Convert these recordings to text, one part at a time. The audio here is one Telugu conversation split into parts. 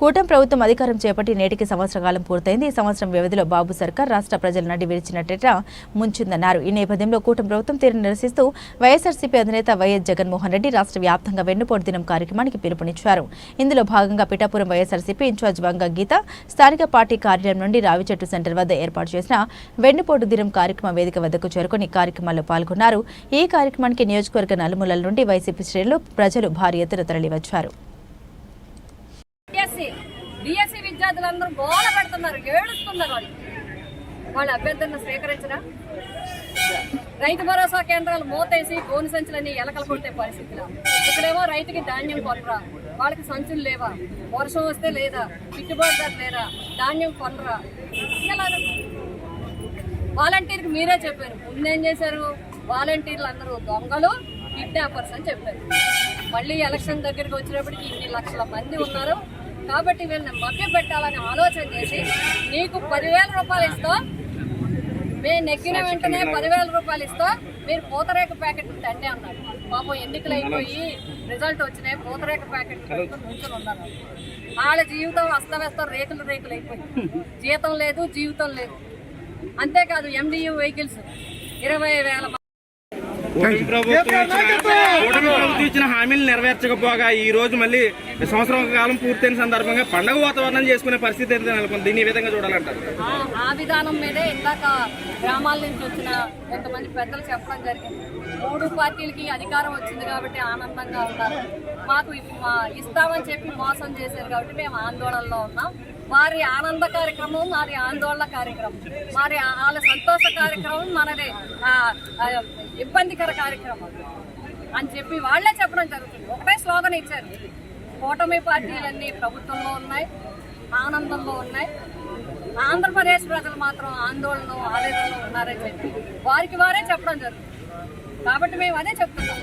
కూటమి ప్రభుత్వం అధికారం చేపట్టి నేటికి సంవత్సర కాలం పూర్తయింది. ఈ సంవత్సరం వ్యవధిలో బాబు సర్కార్ రాష్ట్ర ప్రజల నడి విరిచినట్ట ముంచుందన్నారు. ఈ నేపథ్యంలో కూటమి ప్రభుత్వం తీరు నిరసిస్తూ వైఎస్ఆర్సీపీ అధినేత వైఎస్ జగన్మోహన్ రెడ్డి రాష్ట్ర వ్యాప్తంగా వెన్నుపోటు దినం కార్యక్రమానికి పిలుపునిచ్చారు. ఇందులో భాగంగా Pithapuram YSRCP in charge Vanga Geetha స్థానిక పార్టీ కార్యాలయం నుండి రావిచెట్టు సెంటర్ వద్ద ఏర్పాటు చేసిన వెన్నుపోటు దినం కార్యక్రమ వేదిక వద్దకు చేరుకుని కార్యక్రమాల్లో పాల్గొన్నారు. ఈ కార్యక్రమానికి నియోజకవర్గ నలుమూలల నుండి వైసీపీ శ్రేణులు ప్రజలు భారీ ఎత్తున తరలివచ్చారు. డిఎస్సి విద్యార్థులందరూ గోల పెడుతున్నారు ఏడుస్తున్నారు వాళ్ళు. వాళ్ళ అభ్యర్థులను స్వీకరించరా? రైతు భరోసా కేంద్రాలు మూతేసి గోను సంచులని ఎలకలు కొట్టే పరిస్థితిలో ఇక్కడేమో రైతుకి ధాన్యం కొనరా వాళ్ళకి సంచులు లేవా వర్షం వస్తే లేదా గిట్టుబాటు ధర లేదా ధాన్యం కొనరా? వాలంటీర్కి మీరే చెప్పారు. ముందేం చేశారు? వాలంటీర్లు అందరూ దొంగలు కిడ్నాపర్స్ అని చెప్పారు. మళ్ళీ ఎలక్షన్ దగ్గరికి వచ్చినప్పటికి ఇన్ని లక్షల మంది ఉన్నారు. కాబట్టి వీళ్ళని మభ్య పెట్టాలని ఆలోచన చేసి నీకు పదివేల రూపాయలు ఇస్తా మేము నెగ్గిన వెంటనే పదివేల రూపాయలు ఇస్తా మీరు పూతరేక ప్యాకెట్ తండి అన్నారు. పాపం ఎన్నికలు అయిపోయి రిజల్ట్ వచ్చినాయి పూతరేక ప్యాకెట్ నుంచుని ఉన్నారు. వాళ్ళ జీవితం అస్తవ్యస్తం రేకులు రేకులు అయిపోయి జీతం లేదు జీవితం లేదు. అంతేకాదు ఎండియు వెహికల్స్ ఇరవై వేల ప్రభుత్వం ఇచ్చిన కూటమి ప్రభుత్వం ఇచ్చిన హామీలు నెరవేర్చకపోగా ఈ రోజు మళ్ళీ సంవత్సరం కాలం పూర్తయిన సందర్భంగా పండగ వాతావరణం చేసుకునే పరిస్థితి అయితే నెలకొంది. దీన్ని ఈ విధంగా చూడాలంటారు? ఆ- ఆ విధానం మీదే ఇందాక గ్రామాల నుంచి వచ్చిన కొంతమంది పెద్దలు చెప్పడం జరిగింది. మూడు పార్టీలకి అధికారం వచ్చింది కాబట్టి ఆనందంగా ఉన్నారు. మాకు ఇస్తామని చెప్పి మోసం చేశారు కాబట్టి మేము ఆందోళనలో ఉన్నాం. వారి ఆనంద కార్యక్రమం మాది ఆందోళన కార్యక్రమం. మరి వాళ్ళ సంతోష కార్యక్రమం మనది. ఇబ్బందికర కార్యక్రమాలు అని చెప్పి వాళ్ళే చెప్పడం జరుగుతుంది. ఒకటే స్లోగన్ ఇచ్చారు. కూటమి పార్టీలన్నీ ప్రభుత్వంలో ఉన్నాయి ఆనందంలో ఉన్నాయి. ఆంధ్రప్రదేశ్ ప్రజలు మాత్రం ఆందోళన ఆవేదనలో ఉన్నారని చెప్పి వారికి వారే చెప్పడం జరుగుతుంది. కాబట్టి మేము అదే చెప్తున్నాం.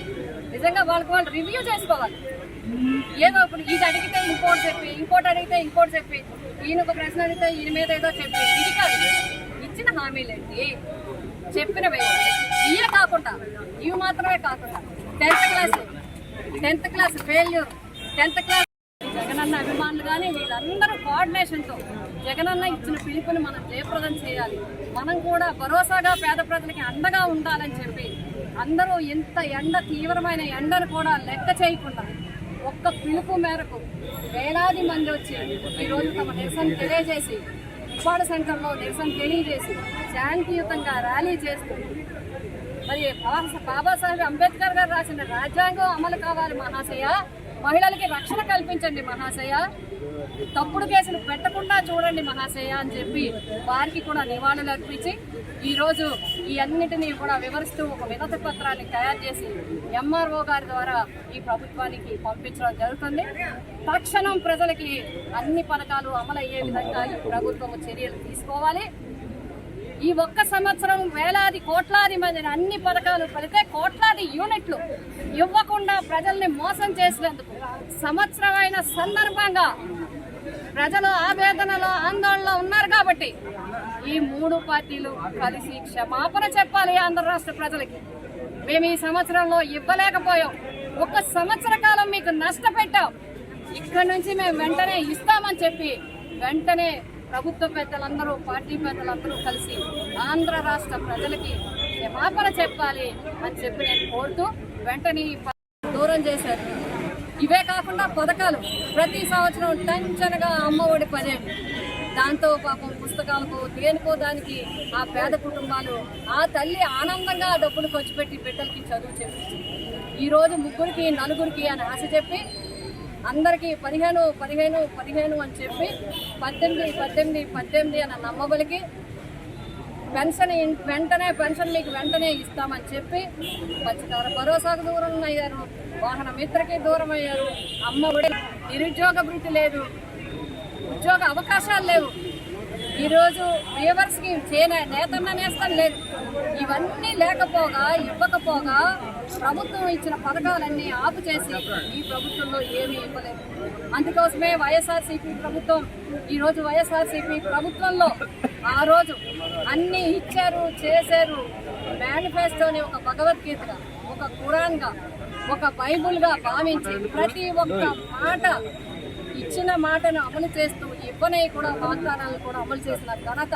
నిజంగా వాళ్ళకి వాళ్ళు రివ్యూ చేసుకోవాలి. ఏదో ఇప్పుడు ఇది అడిగితే ఇంకోటి చెప్పి ఇంకోటి అడిగితే ఇంకోటి చెప్పి ఈయన ఒక ప్రశ్న అడిగితే ఈయన మీద ఏదో చెప్పి ఇది కాదు. ఇచ్చిన హామీలేంటి చెప్పినవే ఇవే కాకుండా ఇవి మాత్రమే కాకుండా tenth class tenth class failure tenth class Jagananna అభిమానులు కానీ వీళ్ళందరూ కోఆర్డినేషన్తో జగనన్న ఇచ్చిన పిలుపుని మనం జయప్రదం చేయాలి. మనం కూడా భరోసాగా పేద ప్రజలకి అండగా ఉండాలని చెప్పి అందరూ ఇంత ఎండ తీవ్రమైన ఎండను కూడా లెక్క చేయకుండా ఒక్క పిలుపు మేరకు వేలాది మంది వచ్చి ఈరోజు తమ నిరసన తెలియజేసి ఉప్పాడ సంఘంలో నిరసన తెలియజేసి శాంతియుతంగా ర్యాలీ చేస్తూ మరి బాబా- బాబాసాహెబ్ అంబేద్కర్ గారు రాసిన రాజ్యాంగం అమలు కావాలి మహాశయ. మహిళలకి రక్షణ కల్పించండి మహాశయ. తప్పుడు కేసులు పెట్టకుండా చూడండి మహాశయ అని చెప్పి వారికి కూడా నివాళులు అర్పించి ఈరోజు ఈ అన్నిటినీ కూడా వివరిస్తూ ఒక వినతి పత్రాన్ని తయారు చేసి ఎంఆర్ఓ గారి ద్వారా ఈ ప్రభుత్వానికి పంపించడం జరుగుతుంది. తక్షణం ప్రజలకి అన్ని పథకాలు అమలయ్యే విధంగా ఈ ప్రభుత్వం చర్యలు తీసుకోవాలి. ఈ ఒక్క సంవత్సరం వేలాది కోట్లాది మందిని అన్ని పథకాలు పడితే కోట్లాది యూనిట్లు ఇవ్వకుండా ప్రజల్ని మోసం చేసినందుకు సంవత్సరమైన సందర్భంగా ప్రజలు ఆవేదనలో ఆందోళనలో ఉన్నారు కాబట్టి ఈ మూడు పార్టీలు కలిసి క్షమాపణ చెప్పాలి ఆంధ్ర రాష్ట్ర ప్రజలకి. మేము ఈ సంవత్సరంలో ఇవ్వలేకపోయాం. ఒక సంవత్సర కాలం మీకు నష్టపెట్టాం. ఇక్కడ నుంచి మేము వెంటనే ఇస్తామని చెప్పి వెంటనే ప్రభుత్వ పెద్దలందరూ పార్టీ పెద్దలందరూ కలిసి ఆంధ్ర రాష్ట్ర ప్రజలకి క్షమాపణ చెప్పాలి అని చెప్పి నేను కోరుతూ వెంటనే ఈ దూరం చేశారు. ఇవే కాకుండా పథకాలు. ప్రతి సంవత్సరం టెన్షన్గా అమ్మఒడి పదేళ్ళు దాంతో పాపం పుస్తకాలకు దేనికో దానికి ఆ పేద కుటుంబాలు ఆ తల్లి ఆనందంగా ఆ డబ్బులు ఖర్చు పెట్టి బిడ్డలకి చదువు చెప్పించింది ఈరోజు ముగ్గురికి నలుగురికి అని ఆశ చెప్పి అందరికీ పదిహేను పదిహేను పదిహేను అని చెప్పి పద్దెనిమిది పద్దెనిమిది పద్దెనిమిది అని నమ్మబలికి పెన్షన్ వెంటనే పెన్షన్ మీకు వెంటనే ఇస్తామని చెప్పి మత్స్యకార భరోసాకు దూరం అయ్యారు వాహన మిత్రకి దూరం అయ్యారు అమ్మ ఒడి నిరుద్యోగ వృత్తి లేదు ఉద్యోగ అవకాశాలు లేవు. ఈరోజు వీవర్స్కి చేనే నేతన్న నేస్తం లేదు. ఇవన్నీ లేకపోగా ఇవ్వకపోగా ప్రభుత్వం ఇచ్చిన పథకాలన్నీ ఆపు చేసి ఈ ప్రభుత్వంలో ఏమీ ఇవ్వలేదు. అందుకోసమే వైఎస్ఆర్సీపీ ప్రభుత్వం ఈరోజు వైఎస్ఆర్సీపీ ప్రభుత్వంలో ఆ రోజు అన్నీ ఇచ్చారు చేశారు. మేనిఫెస్టోని ఒక భగవద్గీతగా ఒక కురాన్గా ఒక బైబుల్గా భావించి ప్రతి ఒక్క మాట ఇచ్చిన మాటను అమలు చేస్తూ ఇవ్వనే కూడా వాగ్దానాలను కూడా అమలు చేసిన ఘనత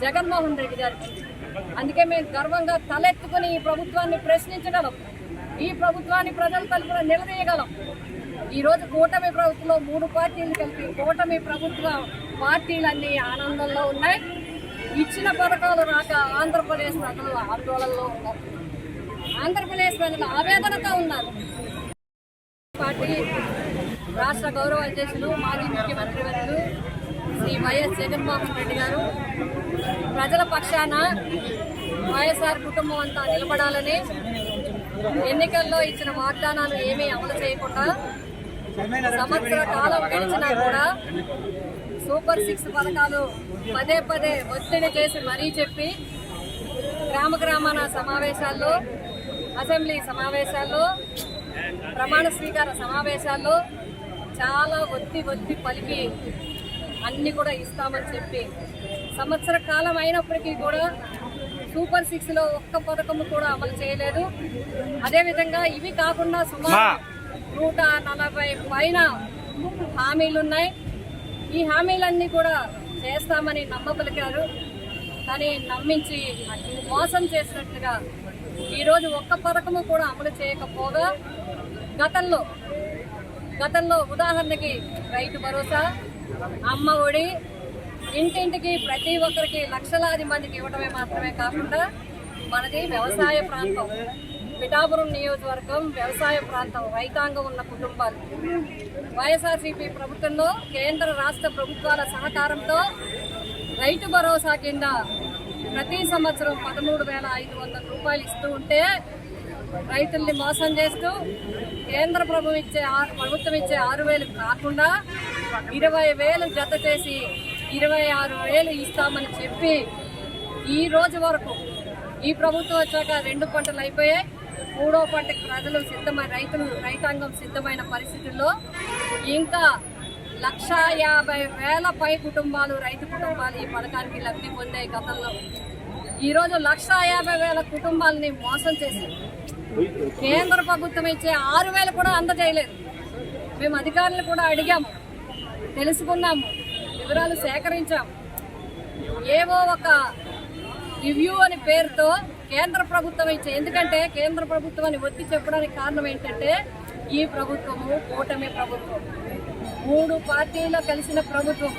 జగన్మోహన్ రెడ్డి గారికి అందుకే మేము గర్వంగా తలెత్తుకుని ఈ ప్రభుత్వాన్ని ప్రశ్నించగలం. ఈ ప్రభుత్వాన్ని ప్రజల తరఫున నిలదీయగలం. ఈరోజు కూటమి ప్రభుత్వంలో మూడు పార్టీలు కలిపి కూటమి ప్రభుత్వ పార్టీలన్నీ ఆనందంలో ఉన్నాయి. ఇచ్చిన పథకాలు రాక ఆంధ్రప్రదేశ్ ప్రజలు ఆందోళనలో ఉన్నారు. ఆంధ్రప్రదేశ్ ప్రజలు ఆవేదనతో ఉన్నారు. పార్టీ రాష్ట్ర గౌరవ అధ్యక్షులు మాజీ ముఖ్యమంత్రి వర్యులు శ్రీ వైఎస్ జగన్మోహన్ రెడ్డి గారు. ప్రజల పక్షాన వైఎస్ఆర్ కుటుంబం అంతా నిలబడాలని ఎన్నికల్లో ఇచ్చిన వాగ్దానాలు ఏమీ అమలు చేయకుండా సంవత్సర కాలం గడిచినా కూడా సూపర్ సిక్స్ పథకాలు పదే పదే ఒత్తిడి చేసి మరీ చెప్పి గ్రామ గ్రామాన సమావేశాల్లో అసెంబ్లీ సమావేశాల్లో ప్రమాణ స్వీకార సమావేశాల్లో చాలా ఒత్తి ఒత్తి పలికి అన్ని కూడా ఇస్తామని చెప్పి సంవత్సర కాలం అయినప్పటికీ కూడా సూపర్ సిక్స్లో ఒక్క పథకము కూడా అమలు చేయలేదు. అదేవిధంగా ఇవి కాకుండా సుమారు నూట నలభై పైన హామీలున్నాయి. ఈ హామీలన్నీ కూడా చేస్తామని నమ్మపలికారు కానీ నమ్మించి మోసం చేసినట్లుగా ఈరోజు ఒక్క పథకము కూడా అమలు చేయకపోగా గతంలో గతంలో ఉదాహరణకి రైతు భరోసా అమ్మ ఒడి ఇంటింటికి ప్రతి ఒక్కరికి లక్షలాది మందికి ఇవ్వడమే మాత్రమే కాకుండా మనది వ్యవసాయ ప్రాంతం. పిఠాపురం నియోజకవర్గం వ్యవసాయ ప్రాంతం రైతాంగం ఉన్న కుటుంబాలు. వైఎస్ఆర్సీపీ ప్రభుత్వంలో కేంద్ర రాష్ట్ర ప్రభుత్వాల సహకారంతో రైతు భరోసా కింద ప్రతి సంవత్సరం పదమూడు వేల ఐదు వందల రూపాయలు ఇస్తూ ఉంటే రైతుల్ని మోసం చేస్తూ కేంద్ర ప్రభుత్వం ఇచ్చే ప్రభుత్వం ఇచ్చే ఆరు వేలు కాకుండా ఇరవై వేలు జత చేసి ఇరవై ఆరు వేలు ఇస్తామని చెప్పి ఈ రోజు వరకు ఈ ప్రభుత్వం వచ్చాక రెండు పంటలు అయిపోయాయి. మూడో పంటకి ప్రజలు సిద్ధమైన రైతులు రైతాంగం సిద్ధమైన పరిస్థితుల్లో ఇంకా లక్ష యాభై వేల పై కుటుంబాలు రైతు కుటుంబాలు ఈ పథకానికి లబ్ధి పొందాయి గతంలో. ఈరోజు లక్ష యాభై వేల కుటుంబాలని మోసం చేసింది. కేంద్ర ప్రభుత్వం ఇచ్చే ఆరు వేలు కూడా అందజేయలేదు. మేము అధికారులు కూడా అడిగాము తెలుసుకున్నాము వివరాలు సేకరించాము. ఏవో ఒక రివ్యూ అని పేరుతో కేంద్ర ప్రభుత్వం ఇచ్చే ఎందుకంటే కేంద్ర ప్రభుత్వం అని ఒత్తి చెప్పడానికి కారణం ఏంటంటే ఈ ప్రభుత్వము కూటమి ప్రభుత్వం. మూడు పార్టీలు కలిసిన ప్రభుత్వం.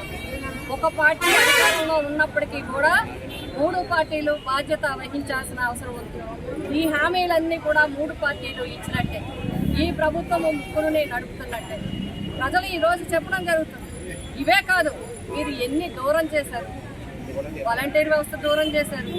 ఒక పార్టీ అధికారంలో ఉన్నప్పటికీ కూడా మూడు పార్టీలు బాధ్యత వహించాల్సిన అవసరం ఉంది. ఈ హామీలన్నీ కూడా మూడు పార్టీలు ఇచ్చినట్టే. ఈ ప్రభుత్వం ముక్కుని నడుపుతున్నట్టే. ప్రజలు ఈరోజు చెప్పడం జరుగుతుంది. ఇవే కాదు మీరు ఎన్ని దూరం చేశారు? వాలంటీర్ వ్యవస్థ దూరం చేశారు.